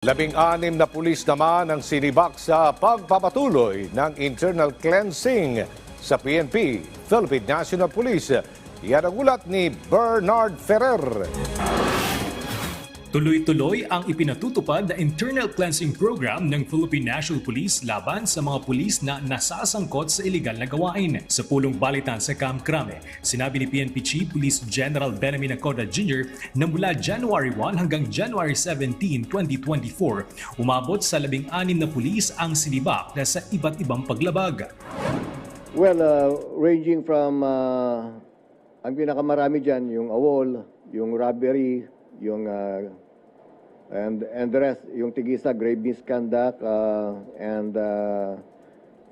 Labing-anim na pulis naman ang sinibak sa pagpapatuloy ng internal cleansing sa PNP, Philippine National Police. Yan ang ulat ni Bernard Ferrer. Tuloy-tuloy ang ipinatutupad na internal cleansing program ng Philippine National Police laban sa mga pulis na nasasangkot sa iligal na gawain. Sa pulong balitan sa Camp Crame, sinabi ni PNP Chief Police General Benjamin Acosta Jr. na mula January 1 hanggang January 17, 2024, umabot sa labing-anim na pulis ang sinibak na sa iba't ibang paglabag. Well, uh, ranging from, uh, ang pinakamarami dyan, yung awol, yung robbery, yung, uh, and, and the rest, yung tigisa, grave misconduct, uh, and uh,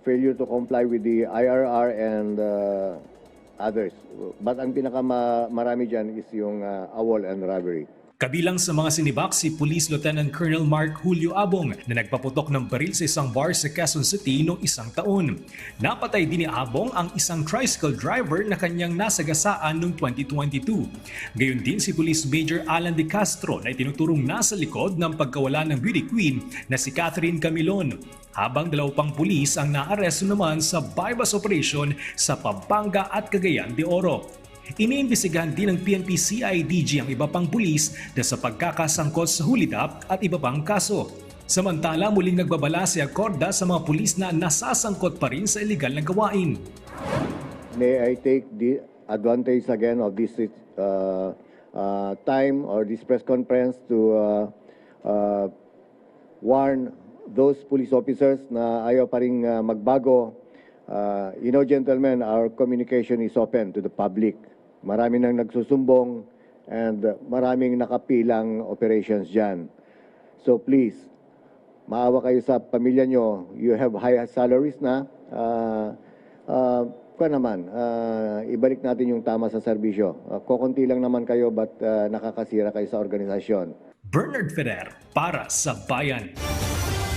failure to comply with the IRR and uh, others. But ang pinakamarami dyan is yung uh, awol and robbery. Kabilang sa mga sinibak si Police Lieutenant Colonel Mark Julio Abong na nagpaputok ng baril sa isang bar sa Quezon City noong isang taon. Napatay din ni Abong ang isang tricycle driver na kanyang nasagasaan noong 2022. Gayon din si Police Major Alan De Castro na itinuturong nasa likod ng pagkawala ng beauty queen na si Catherine Camilon. Habang dalaw pang pulis ang naaresto naman sa bypass operation sa Pampanga at Cagayan de Oro. Iniimbestigahan din ng PNP CIDG ang iba pang pulis na sa pagkakasangkot sa hulidap at iba pang kaso. Samantala muling nagbabala si Acorda sa mga pulis na nasasangkot pa rin sa iligal na gawain. May I take the advantage again of this uh, uh, time or this press conference to uh, uh, warn those police officers na ayaw pa rin uh, magbago. Uh, you know, gentlemen, our communication is open to the public. Marami nang nagsusumbong and maraming nakapilang operations dyan. So please, maawa kayo sa pamilya nyo. You have high salaries na. Uh, uh, kung naman, uh, ibalik natin yung tama sa serbisyo. Uh, kokonti lang naman kayo but uh, nakakasira kayo sa organisasyon. Bernard Ferrer para sa Bayan.